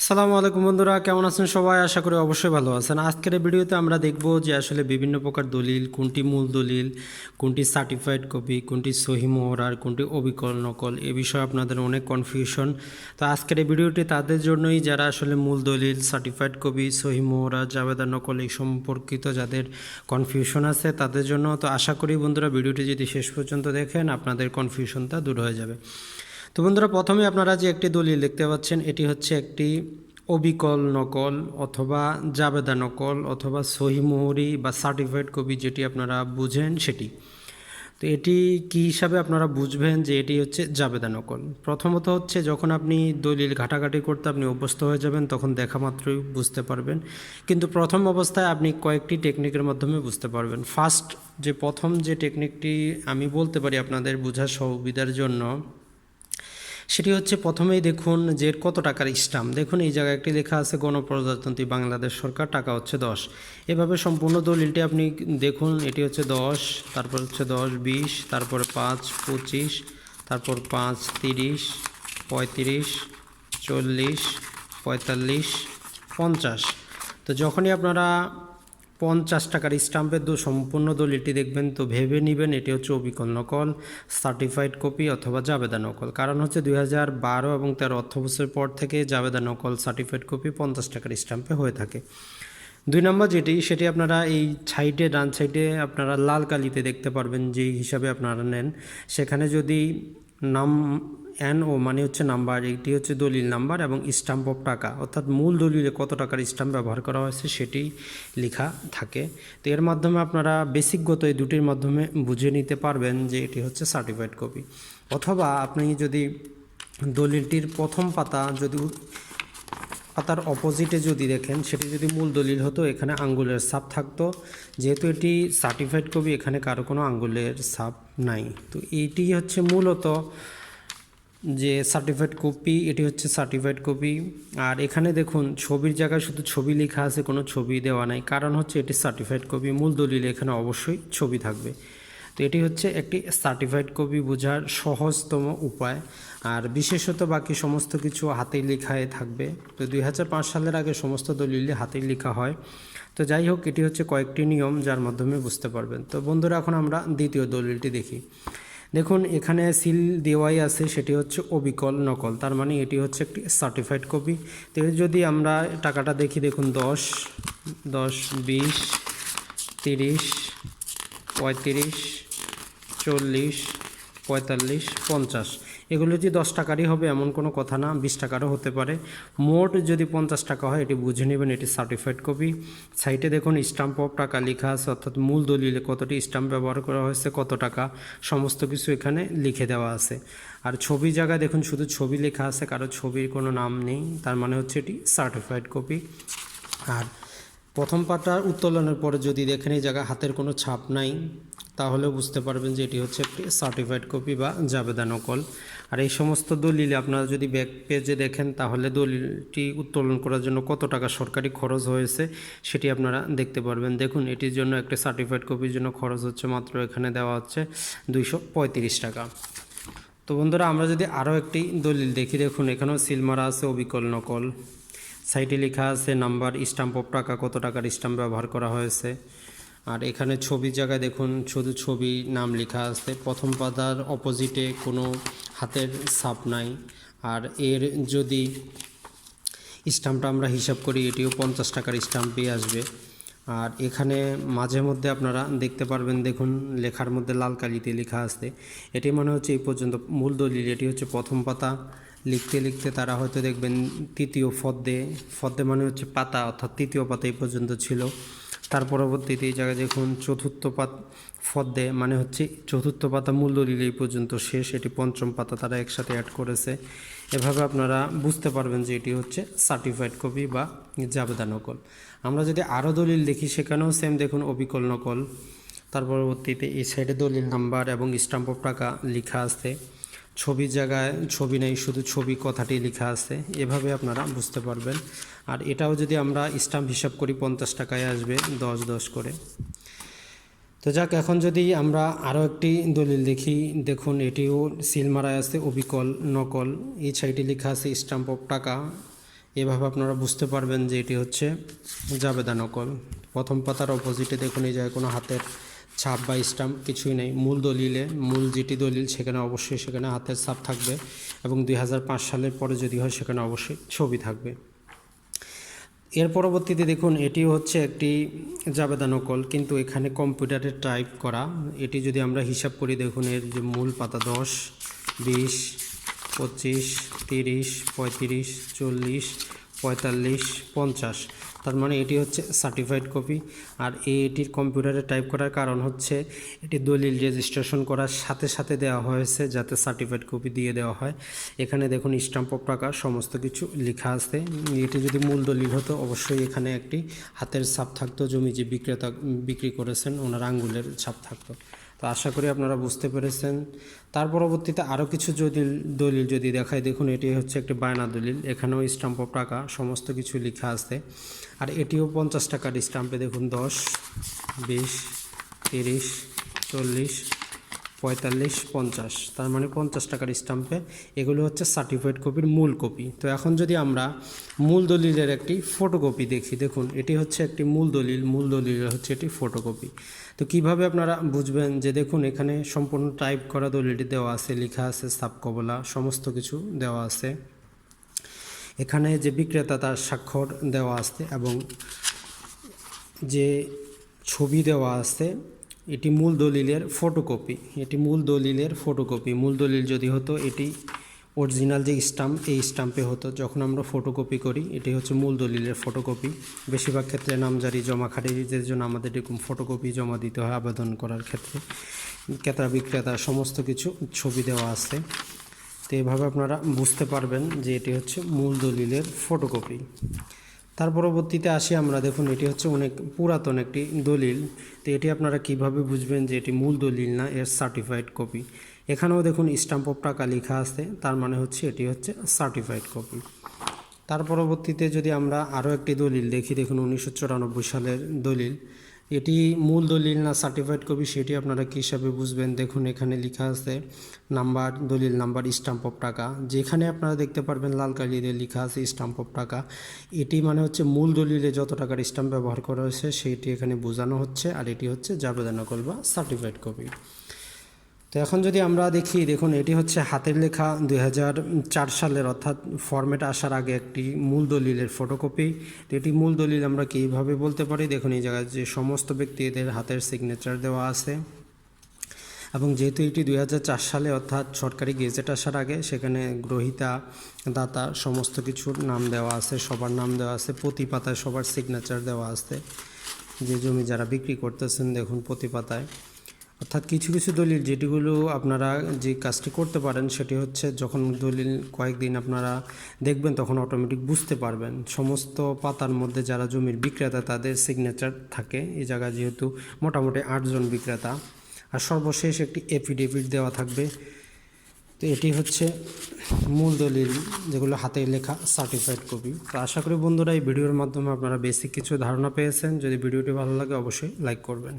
আসসালামু আলাইকুম বন্ধুরা, কেমন আছেন সবাই? আশা করি অবশ্যই ভালো আছেন। আজকের ভিডিওতে আমরা দেখব যে আসলে বিভিন্ন প্রকার দলিল, কোনটি মূল দলিল, কোনটি সার্টিফাইড কপি কোনটি সহি মোহরার কোনটি অবিকল নকল এ বিষয়ে আপনাদের অনেক কনফিউশন তো আজকের ভিডিওটি তাদের জন্যই যারা আসলে মূল দলিল সার্টিফাইড কপি সহি মোহরা জাবেদা নকল এই সম্পর্কিত যাদের কনফিউশন আছে তাদের জন্য। তো আশা করি বন্ধুরা, ভিডিওটি যদি শেষ পর্যন্ত দেখেন, আপনাদের কনফিউশনটা দূর হয়ে যাবে। তো বন্ধুরা, প্রথমে আপনারা যে একটি দলিল দেখতে পাচ্ছেন, এটি হচ্ছে একটি অবিকল নকল অথবা জাবেদা নকল অথবা সহিমোহরি বা সার্টিফাইড কপি যেটি আপনারা বুঝেন সেটি। তো এটি কি হিসাবে আপনারা বুঝবেন যে এটি হচ্ছে জাবেদা নকল? প্রথমত হচ্ছে, যখন আপনি দলিল ঘাটাঘাটি করতে আপনি অভ্যস্ত হয়ে যাবেন, তখন দেখা মাত্রই বুঝতে পারবেন। কিন্তু প্রথম অবস্থায় আপনি কয়েকটি টেকনিকের মাধ্যমে বুঝতে পারবেন। ফার্স্ট, যে প্রথম যে টেকনিকটি আমি বলতে পারি আপনাদের বোঝার সুবিধার জন্য সেটি হচ্ছে প্রথমেই দেখুন যে কত টাকার স্টাম্প। দেখুন এই জায়গায় একটি লেখা আছে, গণপ্রজাতন্ত্রী বাংলাদেশ সরকার, টাকা হচ্ছে দশ। এভাবে সম্পূর্ণ দলিলটি আপনি দেখুন, এটি হচ্ছে দশ, তারপর হচ্ছে দশ, বিশ, তারপরে পাঁচ, পঁচিশ, তারপর পাঁচ, তিরিশ, পঁয়ত্রিশ, চল্লিশ, পঁয়তাল্লিশ, পঞ্চাশ। তো যখনই আপনারা পঞ্চাশ টাকার স্টাম্পের দু সম্পূর্ণ দলিলটি দেখবেন তো ভেবে নেবেন, এটি হচ্ছে অবিকল নকল সার্টিফাইড কপি অথবা জাবেদা নকল। কারণ হচ্ছে দুই হাজার বারো এবং তেরো অর্থ বছরের পর থেকে জাবেদা নকল সার্টিফাইড কপি পঞ্চাশ টাকার স্টাম্পে হয়ে থাকে। দুই নম্বর যেটি, সেটি আপনারা এই সাইডে, ডান সাইডে আপনারা লাল কালিতে দেখতে পারবেন, যেই হিসাবে আপনারা নেন। সেখানে যদি নাম এন ও মানে হচ্ছে নাম্বার, এটি হচ্ছে দলিল নাম্বার এবং স্ট্যাম্প অফ টাকা। অর্থাৎ মূল দলিলে কত টাকার স্ট্যাম্প ব্যবহার করা হয়েছে সেটি লেখা থাকে। তো এর মাধ্যমে আপনারা বেসিকগত এই দুটির মাধ্যমে বুঝে নিতে পারবেন যে এটি হচ্ছে সার্টিফাইড কপি অথবা আপনি যদি দলিলটির প্রথম পাতা যদি পাতার অপোজিটে যদি দেখেন, সেটি যদি মূল দলিল হতো, এখানে আঙ্গুলের ছাপ থাকতো। যেহেতু এটি সার্টিফাইড কবি এখানে কারও কোনো আঙ্গুলের ছাপ নাই। তো এটি হচ্ছে মূলত যে সার্টিফাইড কপি, এটি হচ্ছে সার্টিফাইড কপি। আর এখানে দেখুন, ছবির জায়গায় শুধু ছবি লেখা আছে, কোনো ছবি দেওয়া নাই। কারণ হচ্ছে এটি সার্টিফাইড কপি, মূল দলিল এখানে অবশ্যই ছবি থাকবে। তো এটি হচ্ছে একটি সার্টিফাইড কপি বোঝার সহজতম উপায়। আর বিশেষত বাকি সমস্ত কিছু হাতেই লেখায় থাকবে। তো দুই হাজার পাঁচ সালের আগে সমস্ত দলিলে হাতেই লেখা হয়। তো যাই হোক, এটি হচ্ছে কয়েকটি নিয়ম যার মাধ্যমে বুঝতে পারবেন। তো বন্ধুরা, এখন আমরা দ্বিতীয় দলিলটি দেখি। দেখুন, এখানে সিল দেওয়াই আছে, সেটি হচ্ছে অবিকল নকল। তার মানে এটি হচ্ছে একটি সার্টিফাইড কপি। তো যদি আমরা টাকাটা দেখি, দেখুন, দশ দশ, বিশ, তিরিশ, পঁয়ত্রিশ চল্লিশ, পঁয়তাল্লিশ, পঞ্চাশ। এগুলো যদি দশ টাকারই হবে, এমন কোনো কথা না, বিশ টাকারও হতে পারে। মোট যদি পঞ্চাশ টাকা হয়, এটি বুঝে নেবেন, এটি সার্টিফাইড কপি সাইটে দেখুন স্টাম্প অফ টাকা লেখা আছে, অর্থাৎ মূল দলিলে, কতটি স্টাম্প ব্যবহার করা হয়েছে, কত টাকা, সমস্ত কিছু এখানে লিখে দেওয়া আছে। আর ছবি জায়গায় দেখুন, শুধু ছবি লেখা আছে, কারও ছবির কোনো নাম নেই, তার মানে হচ্ছে এটি সার্টিফাইড কপি আর প্রথম পাতা উত্তোলনের পরে যদি দেখেন, এই জায়গায় হাতের কোনো ছাপ নাই তাহলে বুঝতে পারবেন যে এটি হচ্ছে একটি সার্টিফাইড কপি বা জাবেদা নকল। আর এই সমস্ত দলিলে আপনারা যদি ব্যাক পেজে দেখেন, তাহলে দলিলটি উত্তোলন করার জন্য কত টাকা সরকারি খরচ হয়েছে সেটি আপনারা দেখতে পারবেন। দেখুন, এটির জন্য একটা সার্টিফাইড কপির জন্য খরচ হচ্ছে মাত্র এখানে দেওয়া হচ্ছে দুইশো পঁয়ত্রিশ টাকা। তো বন্ধুরা, আমরা যদি আরও একটি দলিল দেখি, দেখুন, এখানেও সিলমারা আছে, অবিকল নকল। সাইটে লেখা আছে, নাম্বার, স্টাম্প অফ টাকা, কত টাকার স্টাম্প ব্যবহার করা হয়েছে। আর এখানে ছবির জায়গায় দেখুন, শুধু ছবি নাম লেখা আছে। প্রথম পাতার অপোজিটে কোনো হাতের ছাপ নাই। আর এর যদি স্টাম্পটা আমরা হিসাব করি, এটিও পঞ্চাশ টাকার স্টাম্পই আসবে। আর এখানে মাঝে মধ্যে আপনারা দেখতে পারবেন, দেখুন, লেখার মধ্যে লাল কালিতে লেখা আছে। এটি মনে হচ্ছে এই পর্যন্ত মূল দলিল, এটি হচ্ছে প্রথম পাতা। লিখতে লিখতে তারা হয়তো দেখবেন তৃতীয় ফদ্দে ফদ্দে মানে হচ্ছে পাতা, অর্থাৎ তৃতীয় পাতা এই পর্যন্ত ছিল। তার পরবর্তীতে এই জায়গায় দেখুন চতুর্থ পাত ফদ্দে মানে হচ্ছে চতুর্থ পাতা মূল দলিল এই পর্যন্ত শেষ, এটি পঞ্চম পাতা তারা একসাথে অ্যাড করেছে। এভাবে আপনারা বুঝতে পারবেন যে এটি হচ্ছে সার্টিফাইড কপি বা জাবেদা নকল। আমরা যদি আরও দলিল দেখি, সেখানেও সেম দেখুন, অবিকল নকল। তার পরবর্তীতে এই সাইডে দলিল নাম্বার এবং স্টাম্প অফ টাকা লেখা আছে। ছবির জায়গায় ছবি নেই, শুধু ছবি কথাটি লেখা আছে। এভাবে আপনারা বুঝতে পারবেন। আর এটাও যদি আমরা স্টাম্প হিসাব করি, পঞ্চাশ টাকায় আসবে, দশ দশ করে। তো যাক, এখন যদি আমরা আরও একটি দলিল দেখি, দেখুন, এটিও সিল মারায় আছে, অবিকল, নকল। এই সাইডে লেখা আছে, স্টাম্প অফ টাকা। এভাবে আপনারা বুঝতে পারবেন যে এটি হচ্ছে জাবেদা নকল। প্রথম পাতার অপোজিটে দেখুন, এই জায়গায় কোনো হাতের ছাপ বা স্টাম্প কিছুই নেই। মূল দলিলে, মূল যেটি দলিল সেখানে অবশ্যই সেখানে হাতের ছাপ থাকবে এবং দু হাজার পাঁচ সালের পরে যদি হয় সেখানে অবশ্যই ছবি থাকবে। এর পরবর্তীতে দেখুন এটি হচ্ছে একটি জাবেদা নকল, কিন্তু এখানে কম্পিউটারে টাইপ করা। এটি যদি আমরা হিসাব করি, দেখুন এর যে মূল পাতা দশ, বিশ, পঁচিশ, তিরিশ, পঁয়ত্রিশ, চল্লিশ পঁয়তাল্লিশ, পঞ্চাশ। তার মানে এটি হচ্ছে সার্টিফাইড কপি আর এটির কম্পিউটারে টাইপ করার কারণ হচ্ছে এটি দলিল রেজিস্ট্রেশন করার সাথে সাথে দেওয়া হয়েছে যাতে সার্টিফাইড কপি দিয়ে দেওয়া হয়। এখানে দেখুন স্টাম্প অফ টাকা সমস্ত কিছু লেখা আছে। এটি যদি মূল দলিল হতো, অবশ্যই এখানে একটি হাতের ছাপ থাকতো, জমি যে বিক্রেতা, বিক্রি করেছেন, ওনার আঙ্গুলের ছাপ থাকতো। তো আশা করি আপনারা বুঝতে পেরেছেন। তার পরবর্তীতে আরও কিছু যদি দলিল যদি দেখায় দেখুন এটি হচ্ছে একটি বায়না দলিল। এখানেও স্ট্যাম্প অফ টাকা, সমস্ত কিছু লেখা আছে। আর এটিও পঞ্চাশ টাকার স্ট্যাম্পে দেখুন, দশ, বিশ, তিরিশ, চল্লিশ পঁয়তাল্লিশ, পঞ্চাশ, তার মানে পঞ্চাশ টাকার স্টাম্পে এগুলো হচ্ছে সার্টিফাইড কপির মূল কপি তো এখন যদি আমরা মূল দলিলের একটি ফটোকপি দেখি, দেখুন, এটি হচ্ছে একটি মূল দলিল, মূল দলিলের হচ্ছে এটি ফটোকপি তো কীভাবে আপনারা বুঝবেন যে দেখুন, এখানে সম্পূর্ণ টাইপ করা দলিলটি দেওয়া আছে, লেখা আছে সাবকবলা সমস্ত কিছু দেওয়া আছে। এখানে যে বিক্রেতা তার স্বাক্ষর দেওয়া আছে এবং যে ছবি দেওয়া আছে এটি মূল দলিলের ফটোকপি এটি মূল দলিলের ফটোকপি মূল দলিল যদি হতো, এটি অরিজিনাল যে স্টাম্প এই স্টাম্পে হতো। যখন আমরা ফটোকপি করি, এটি হচ্ছে মূল দলিলের ফটোকপি বেশিরভাগ ক্ষেত্রে নামজারি জমা খারিজের জন্য আমাদের এরকম ফটোকপি জমা দিতে হয় আবেদন করার ক্ষেত্রে। ক্রেতা, বিক্রেতা, সমস্ত কিছু ছবি দেওয়া আছে। তো এভাবে আপনারা বুঝতে পারবেন যে এটি হচ্ছে মূল দলিলের ফটোকপি তার পরবর্তীতে আসি আমরা। দেখুন, এটি হচ্ছে অনেক পুরাতন একটি দলিল। তো এটি আপনারা কীভাবে বুঝবেন যে এটি মূল দলিল না, এর সার্টিফাইড কপি এখানেও দেখুন স্ট্যাম্প অফ টাকা লেখা আছে, তার মানে হচ্ছে এটি হচ্ছে সার্টিফাইড কপি তার পরবর্তীতে যদি আমরা আরও একটি দলিল দেখি, দেখুন, উনিশশো চুরানব্বই সালের দলিল। এটি মূল দলিল না সার্টিফাইড কপি সেটি আপনারা কী হিসাবে বুঝবেন? দেখুন, এখানে লেখা আছে নাম্বার, দলিল নাম্বার স্টাম্প অফ টাকা। যেখানে আপনারা দেখতে পারবেন লাল কালি দিয়ে লেখা আছে স্টাম্প অফ টাকা। এটি মানে হচ্ছে মূল দলিলে যত টাকার স্টাম্প ব্যবহার করা হয়েছে, সেটি এখানে বোঝানো হচ্ছে। আর এটি হচ্ছে জাবেদা নকল বা সার্টিফাইড কপি তো এখন যদি আমরা দেখি, দেখুন, এটি হচ্ছে হাতের লেখা দুই সালের, অর্থাৎ ফরম্যাট আসার আগে একটি মূল দলিলের ফটোকপি তো এটি মূল দলিল আমরা কীভাবে বলতে পারি? দেখুন, এই জায়গায় যে সমস্ত ব্যক্তিদের হাতের সিগনেচার দেওয়া আছে। এবং যেহেতু এটি দুই হাজার চার সালে, অর্থাৎ সরকারি গেজেট আসার আগে, সেখানে গ্রহিতা, দাতা সমস্ত কিছুর নাম দেওয়া আছে, সবার নাম দেওয়া আছে, প্রতি পাতায় সবার সিগনেচার দেওয়া আছে। যে জমি যারা বিক্রি করতেছেন, দেখুন, প্রতি পাতায়। অর্থাৎ কিছু কিছু দলিল যেটিগুলো আপনারা যে কাজটি করতে পারেন সেটি হচ্ছে যখন দলিল কয়েকদিন আপনারা দেখবেন তখন অটোমেটিক বুঝতে পারবেন। সমস্ত পাতার মধ্যে যারা জমির বিক্রেতা তাদের সিগনেচার থাকে। এই জায়গায় যেহেতু মোটামুটি আটজন বিক্রেতা। আর সর্বশেষ একটি এফিডেভিট দেওয়া থাকবে। তো এটি হচ্ছে মূল দলিল যেগুলো হাতে লেখা সার্টিফাইড কপি তো আশা করি বন্ধুরা এই ভিডিওর মাধ্যমে আপনারা বেসিক কিছু ধারণা পেয়েছেন। যদি ভিডিওটি ভালো লাগে অবশ্যই লাইক করবেন।